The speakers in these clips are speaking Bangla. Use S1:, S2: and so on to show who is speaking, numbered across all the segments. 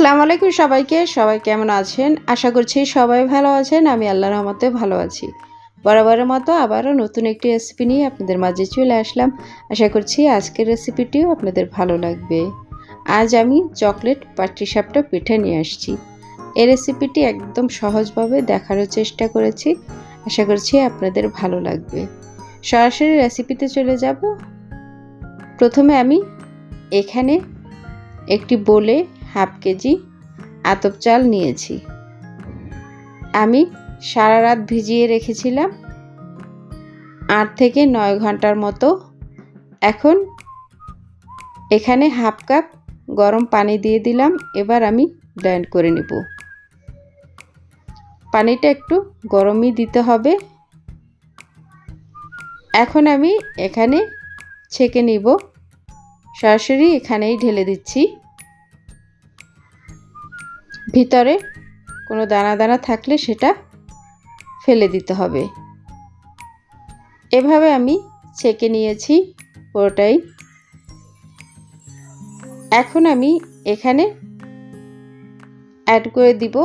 S1: আসসালামু আলাইকুম সবাইকে, সবাই কেমন আছেন? আশা করছি সবাই ভালো আছেন, আমি আল্লাহর রহমতে ভালো আছি। বরাবরের মতো আবারও নতুন একটি রেসিপি নিয়ে আপনাদের মাঝে চলে আসলাম। আশা করছি আজকের রেসিপিটিও আপনাদের ভালো লাগবে। আজ আমি চকলেট পাটিসাপটা পিঠে নিয়ে আসছি। এই রেসিপিটি একদম সহজভাবে দেখারও চেষ্টা করেছি। আশা করছি আপনাদের ভালো লাগবে। সরাসরি রেসিপিতে চলে যাব। প্রথমে আমি এখানে একটি বলে হাফ কেজি আতপ চাল নিয়েছি। আমি সারা রাত ভিজিয়ে রেখেছিলাম। আট থেকে নয় ঘণ্টার মতো। এখন এখানে হাফ কাপ গরম পানি দিয়ে দিলাম। এবার আমি ব্লেন্ড করে নেব। পানিটা একটু গরমই দিতে হবে। এখন আমি এখানে ছেঁকে নিব। সরাসরি এখানেই ঢেলে দিচ্ছি। ভিতরে কোনো দানা দানা থাকলে সেটা ফেলে দিতে হবে। এভাবে আমি ছেঁকে নিয়েছি পুরোটাই। এখন আমি এখানে অ্যাড করে দিব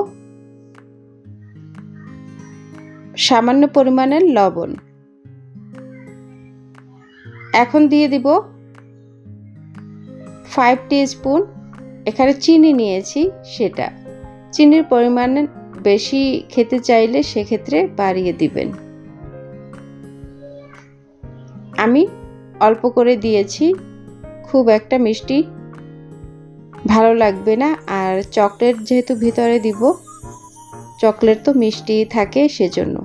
S1: সামান্য পরিমাণের লবণ। এখন দিয়ে দিব ফাইভ টি স্পুন এখানে চিনি নিয়েছি সেটা। চিনির পরিমাণ বেশি খেতে চাইলে সেক্ষেত্রে বাড়িয়ে দিবেন। আমি অল্প করে দিয়েছি। খুব একটা মিষ্টি ভালো লাগবে না। আর চকলেট যেহেতু ভিতরে দিব, চকলেট তো মিষ্টি থাকে সেজন্য।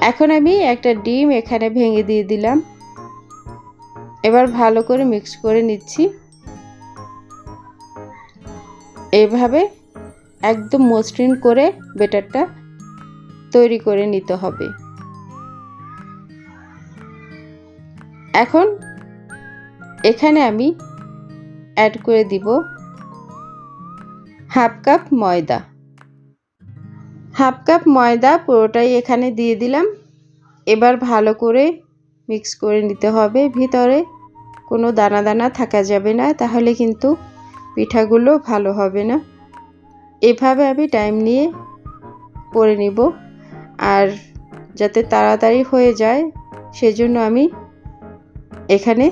S1: এখন আমি একটা ডিম এখানে ভেঙে দিয়ে দিলাম। এবার ভালো করে মিক্স করে নিচ্ছি। এইভাবে একদম মসৃণ করে বেটারটা তৈরি করে নিতে হবে। এখন এখানে আমি অ্যাড করে দিব হাফ কাপ ময়দা। হাফ কাপ ময়দা পুরোটাই এখানে দিয়ে দিলাম। এবার ভালো করে মিক্স করে নিতে হবে। ভিতরে কোনো দানা দানা থাকা যাবে না, তাহলে কিন্তু পিঠাগুলো ভালো হবে না। এভাবে আমি টাইম নিয়ে করে নিব। আর যাতে তাড়াতাড়ি হয়ে যায়, সেজন্য আমি এখানে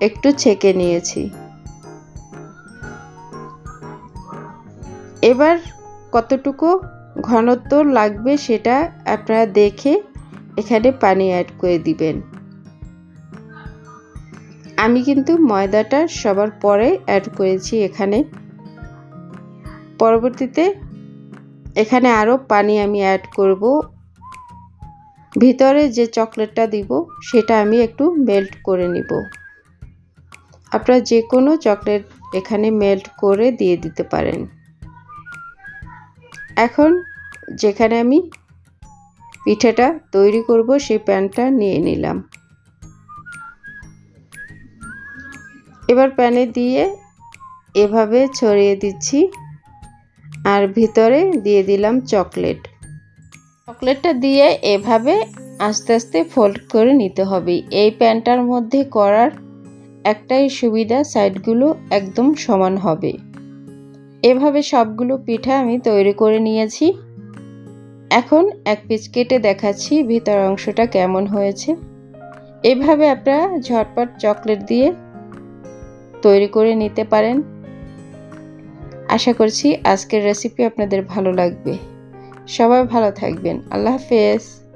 S1: একটু ছেঁকে নিয়েছি। এবার কতটুকু ঘনত্ব লাগবে সেটা আপনারা দেখে এখানে পানি অ্যাড করে দিবেন। আমি কিন্তু ময়দাটা সবার পরে অ্যাড করেছি এখানে। পরবর্তীতে এখানে আরও পানি আমি অ্যাড করব। ভিতরে যে চকলেটটা দিব, সেটা আমি একটু মেল্ট করে নিব। আপনারা যে কোনো চকলেট এখানে মেল্ট করে দিয়ে দিতে পারেন। এখন যেখানে আমি পিঠাটা তৈরি করব, সেই প্যানটা নিয়ে নিলাম। এবার প্যানে দিয়ে এভাবে ছড়িয়ে দিচ্ছি আর ভিতরে দিয়ে দিলাম চকলেট। চকলেটটা দিয়ে এভাবে আস্তে আস্তে ফোল্ড করে নিতে হবে। এই প্যানটার মধ্যে করার একটাই সুবিধা, সাইডগুলো একদম সমান হবে। এভাবে সবগুলো পিঠা আমি তৈরি করে নিয়েছি। এখন এক পিচ কেটে দেখাচ্ছি ভিতর অংশটা কেমন হয়েছে। এভাবে আপনারা ঝটপট চকলেট দিয়ে তৈরি করে নিতে পারেন। আশা করছি আজকের রেসিপি আপনাদের ভালো লাগবে। সবাই ভালো থাকবেন। আল্লাহ হাফেজ।